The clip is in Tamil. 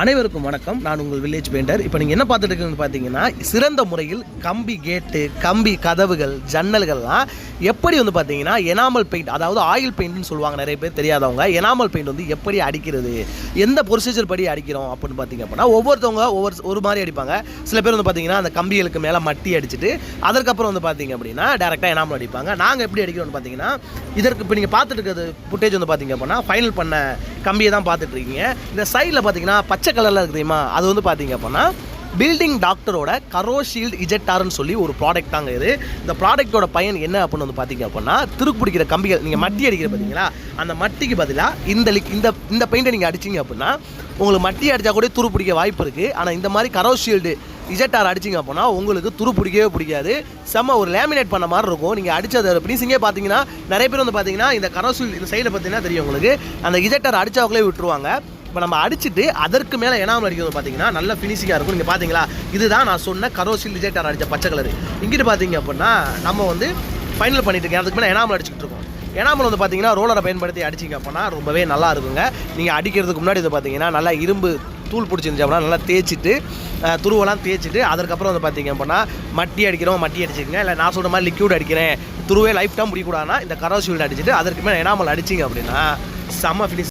அனைவருக்கும் வணக்கம். நான் உங்கள் வில்லேஜ் பெயிண்டர். இப்போ நீங்கள் என்ன பார்த்துட்டு இருக்கீங்கன்னு பார்த்தீங்கன்னா சிறந்த முறையில் கம்பி கேட்டு கம்பி கதவுகள் ஜன்னல்கள்லாம் எப்படி வந்து பார்த்தீங்கன்னா எனாமல் பெயிண்ட் அதாவது ஆயில் பெயிண்ட்னு சொல்லுவாங்க நிறைய பேர் தெரியாதவங்க. எனாமல் பெயிண்ட் வந்து எப்படி அடிக்கிறது எந்த ப்ரொசீஜர் படி அடிக்கிறோம் அப்படின்னு பார்த்தீங்க அப்படின்னா ஒவ்வொருத்தவங்க ஒவ்வொரு ஒரு மாதிரி அடிப்பாங்க. சில பேர் வந்து பார்த்தீங்கன்னா அந்த கம்பிகளுக்கு மேலே மட்டி அடிச்சுட்டு அதற்கப்புறம் வந்து பார்த்தீங்க அப்படின்னா டேரெக்டாக எனாமல் அடிப்பாங்க. நாங்கள் எப்படி அடிக்கிறோம்னு பார்த்தீங்கன்னா இதற்கு இப்போ நீங்கள் பார்த்துட்டு இருக்கிறது ஃபுட்டேஜ் வந்து பார்த்தீங்க அப்படின்னா ஃபைனல் பண்ண கம்பியை தான் பார்த்துட்ருக்கீங்க இந்த சைடில் பார்த்தீங்கன்னா பச்சை கலரில் இருக்கு தெரியுமா? அது வந்து பார்த்தீங்க அப்படின்னா பில்டிங் டாக்டரோட கரோஷீல்டு இஜெக்டார்னு சொல்லி ஒரு ப்ராடக்ட் தாங்க இது. இந்த ப்ராடக்ட்டோட பயன் என்ன அப்படின்னு வந்து பார்த்தீங்க அப்படின்னா துருக்கு பிடிக்கிற கம்பிகள் நீங்கள் மட்டி அடிக்கிற பார்த்தீங்களா அந்த மட்டிக்கு பதிலாக இந்த லிக் இந்த இந்த பெயிண்டை நீங்கள் அடிச்சீங்க அப்படின்னா உங்களுக்கு மட்டி அடித்தா கூட துரு பிடிக்க வாய்ப்பு இருக்குது ஆனால் இந்த மாதிரி கரோஷீல்டு இஜெட்டார் அடிச்சிங்க அப்படின்னா உங்களுக்கு துரு பிடிக்கவே பிடிக்காது. செம்ம ஒரு லேமினேட் பண்ண மாதிரி இருக்கும். நீங்கள் அடித்தது ஃபினிஷிங்கே பார்த்தீங்கன்னா நிறைய பேர் வந்து பார்த்தீங்கன்னா இந்த கரோசூல் இந்த சைடில் பார்த்தீங்கன்னா தெரியும் உங்களுக்கு. அந்த இஜெட்டார் அடித்தவங்களே விட்டுருவாங்க. இப்போ நம்ம அடிச்சுட்டு அதற்கு மேலே எனாமல் அடிக்கிறது பார்த்தீங்கன்னா நல்ல ஃபினிஷிங்காக இருக்கும். நீங்கள் பார்த்தீங்களா இதுதான் நான் சொன்ன கரோசில் ரிஜெக்டார் அடித்த பச்சை கலர் இங்கிட்டு பார்த்தீங்க அப்படின்னா நம்ம வந்து ஃபைனல் பண்ணிட்டு இருக்கேன் அதுக்கு மேலே எனாமல் அடிச்சுட்டு இருக்கோம். எனாமல் வந்து பார்த்தீங்கன்னா ரோலரை பயன்படுத்தி அடிச்சிங்க அப்படின்னா ரொம்பவே நல்லா இருக்குங்க. நீங்கள் அடிக்கிறதுக்கு முன்னாடி இது பார்த்தீங்கன்னா நல்லா இரும்பு தூள் பிடிச்சிருந்துச்சு அப்படின்னா நல்லா தேய்ச்சிட்டு துருவெல்லாம் தேய்ச்சிட்டு அதுக்கப்புறம் வந்து பார்த்தீங்க அப்படின்னா மட்டி அடிக்கிறோம் மட்டி அடிச்சுக்கங்க இல்லை நான் சொல்கிற மாதிரி லிக்யூட் அடிக்கிறேன். துருவே லைஃப் டைம் முடிக்கூடாதுன்னா இந்த கரோசில் அடிச்சுட்டு அதற்கு மேலே எனாமல் அடிச்சிங்க அப்படின்னா செம்ம ஃபினிஷ்